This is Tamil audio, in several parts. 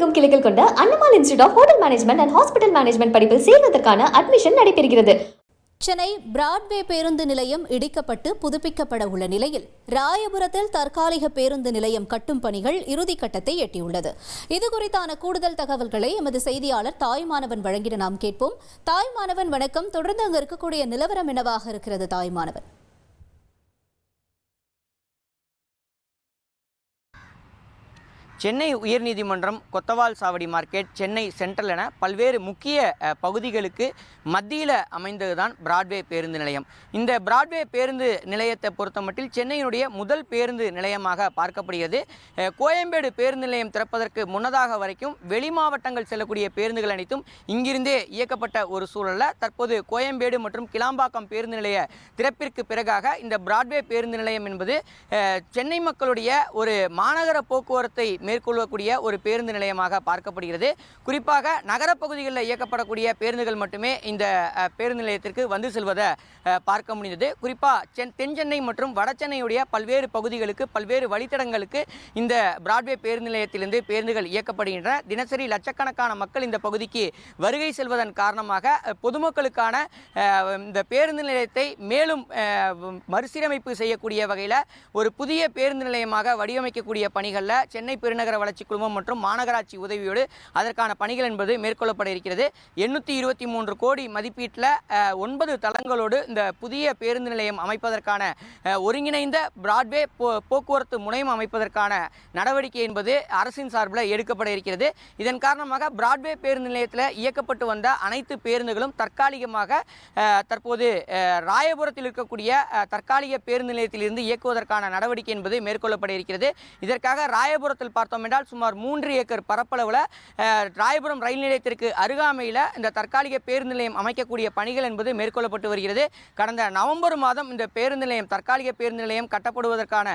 எங்கும் கிளைகள் கொண்ட Annamalai institute of hotel management and hospital management படிப்பில் சேர்வதற்கான அட்மிஷன் நடைபெறுகிறது. சென்னை பிராட்வே பேருந்து நிலையம் இடிக்கப்பட்டு புதுப்பிக்கப்பட உள்ள நிலையில் ராயபுரத்தில் தற்காலிக பேருந்து நிலையம் கட்டும் பணிகள் இறுதிக்கட்டத்தை எட்டியுள்ளது. இது குறித்தான கூடுதல் தகவல்களை எமது செய்தியாளர் தாய்மானவன் வழங்கிட நாம் கேட்போம். தாய்மானவன் வணக்கம். தொடர்ந்து அங்கு இருக்கக்கூடிய நிலவரம் என்னவாக இருக்கிறது தாய்மானவன் சென்னை உயர்நீதிமன்றம் கொத்தவால் சாவடி மார்க்கெட் சென்னை சென்ட்ரல் என பல்வேறு முக்கிய பகுதிகளுக்கு மத்தியில் அமைந்ததுதான் பிராட்வே பேருந்து நிலையம். இந்த பிராட்வே பேருந்து நிலையத்தை பொறுத்தமட்டில் சென்னையினுடைய முதல் பேருந்து நிலையமாக பார்க்கப்படுகிறது. கோயம்பேடு பேருந்து நிலையம் திறப்பதற்கு முன்னதாக வரைக்கும் வெளி மாவட்டங்கள் செல்லக்கூடிய பேருந்துகள் அனைத்தும் இங்கிருந்தே இயக்கப்பட்ட ஒரு சூழலில் தற்போது கோயம்பேடு மற்றும் கிளாம்பாக்கம் பேருந்து நிலைய திறப்பிற்கு பிறகாக இந்த பிராட்வே பேருந்து நிலையம் என்பது சென்னை மக்களுடைய ஒரு மாநகர போக்குவரத்தை மேற்கொள்ளக்கூடிய ஒரு பேருந்து நிலையமாக பார்க்கப்படுகிறது. குறிப்பாக நகரப்பகுதிகளில் இயக்கப்படக்கூடிய பேருந்துகள் மட்டுமே இந்த பேருந்து நிலையத்திற்கு வந்து செல்வதை பார்க்க முடிந்தது. குறிப்பாக சென் தென் சென்னை மற்றும் வட சென்னையுடைய பல்வேறு பகுதிகளுக்கு பல்வேறு வழித்தடங்களுக்கு இந்த பிராட்வே பேருந்து நிலையத்திலிருந்து பேருந்துகள் இயக்கப்படுகின்றன. தினசரி லட்சக்கணக்கான மக்கள் இந்த பகுதிக்கு வருகை செல்வதன் காரணமாக பொதுமக்களுக்கான இந்த பேருந்து நிலையத்தை மேலும் மறுசீரமைப்பு செய்யக்கூடிய வகையில் ஒரு புதிய பேருந்து நிலையமாக வடிவமைக்கக்கூடிய பணிகளில் சென்னை பெருநகர வளர்ச்சி குழுமம் மற்றும் மாநகராட்சி உதவியோடு அதற்கான பணிகள் என்பது மேற்கொள்ளப்பட இருக்கிறது. எண்ணூற்றி இருபத்தி மூன்று கோடி மதிப்பீட்டில் ஒன்பது தளங்களோடு இந்த புதிய பேருந்து நிலையம் அமைப்பதற்கான ஒருங்கிணைந்த பிராட்வே போக்குவரத்து முனையம் அமைப்பதற்கான நடவடிக்கை என்பது அரசின் சார்பில் எடுக்கப்பட இருக்கிறது. இதன் காரணமாக பிராட்வே பேருந்து நிலையத்தில் இயக்கப்பட்டு வந்த அனைத்து பேருந்துகளும் தற்காலிகமாக தற்போது ராயபுரத்தில் இருக்கக்கூடிய தற்காலிக பேருந்து நிலையத்திலிருந்து இயக்குவதற்கான நடவடிக்கை என்பது மேற்கொள்ளப்பட இருக்கிறது. இதற்காக ராயபுரத்தில் பார்த்தோம் என்றால் சுமார் மூன்று ஏக்கர் பரப்பளவில் ராயபுரம் ரயில் நிலையத்திற்கு அருகாமையில் இந்த தற்காலிக பேருந்து நிலையம் அமைக்கக்கூடிய பணிகள் என்பது மேற்கொள்ளப்பட்டு வருகிறது. கடந்த நவம்பர் மாதம் இந்த பேருந்து நிலையம் தற்காலிக பேருந்து நிலையம் கட்டப்படுவதற்கான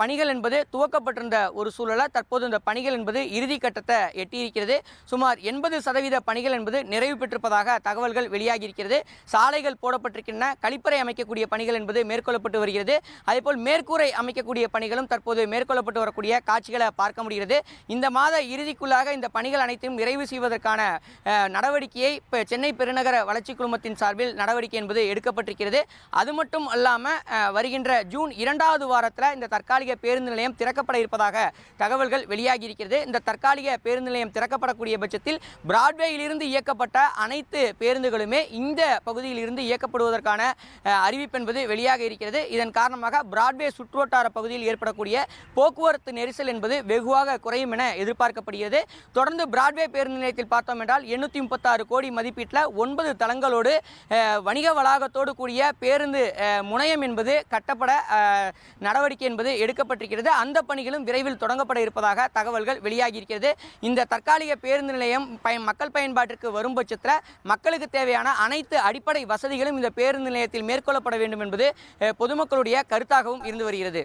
பணிகள் என்பது துவக்கப்பட்டிருந்த ஒரு சூழலில் தற்போது இந்த பணிகள் என்பது இறுதி கட்டத்தை எட்டியிருக்கிறது. சுமார் எண்பது சதவீத பணிகள் என்பது நிறைவு பெற்றிருப்பதாக தகவல்கள் வெளியாகியிருக்கிறது. சாலைகள் போடப்பட்டிருக்கின்றன. கழிப்பறை அமைக்கக்கூடிய பணிகள் என்பது மேற்கொள்ளப்பட்டு வருகிறது. அதேபோல் மேற்கூரை அமைக்கக்கூடிய பணிகளும் தற்போது மேற்கொள்ளப்பட்டு வரக்கூடிய காட்சிகளை பார்க்க முடிகிறது. இந்த மாத இறுதிக்குள்ளாக இந்த பணிகள் அனைத்தையும் நிறைவு செய்வதற்கான நடவடிக்கையை இப்போ சென்னை பெருநகர வளர்ச்சி குழுமத்தின் சார்பில் நடவடிக்கை என்பது எடுக்கப்பட்டிருக்கிறது. அது மட்டும் அல்லாமல் வருகின்ற ஜூன் இரண்டாவது வாரத்தில் இந்த தற்காலிக பேருந்து நிலையம் திறக்கப்பட இருப்பதாக தகவல்கள் வெளியாகி இருக்கிறது இந்த தற்காலிக பேருந்து நிலையம் திறக்கப்படக்கூடிய பட்சத்தில் பிராட்வேயிலிருந்து இயக்கப்பட்ட அனைத்து பேருந்துகளுமே இந்த பகுதியில் இருந்து இயக்கப்படுவதற்கான அறிவிப்பு என்பது வெளியாக இருக்கிறது. இதன் காரணமாக பிராட்வே சுற்றுவட்டார பகுதியில் ஏற்படக்கூடிய போக்குவரத்து நெரிசல் என்பது வெகு வெகுவாக குறையும் என எதிர்பார்க்கப்படுகிறது. தொடர்ந்து பிராட்வே பேருந்து நிலையத்தில் பார்த்தோம் என்றால் எண்ணூற்றி முப்பத்தாறு கோடி மதிப்பீட்டில் ஒன்பது தளங்களோடு வணிக வளாகத்தோடு கூடிய பேருந்து முனையம் என்பது கட்டப்பட நடவடிக்கை என்பது எடுக்கப்பட்டிருக்கிறது. அந்த பணிகளும் விரைவில் தொடங்கப்பட இருப்பதாக தகவல்கள் வெளியாகி இருக்கிறது இந்த தற்காலிக பேருந்து நிலையம் பயன் மக்கள் பயன்பாட்டிற்கு வரும் பட்சத்தில் மக்களுக்கு தேவையான அனைத்து அடிப்படை வசதிகளும் இந்த பேருந்து நிலையத்தில் மேற்கொள்ளப்பட வேண்டும் என்பது பொதுமக்களுடைய கருத்தாகவும் இருந்து வருகிறது.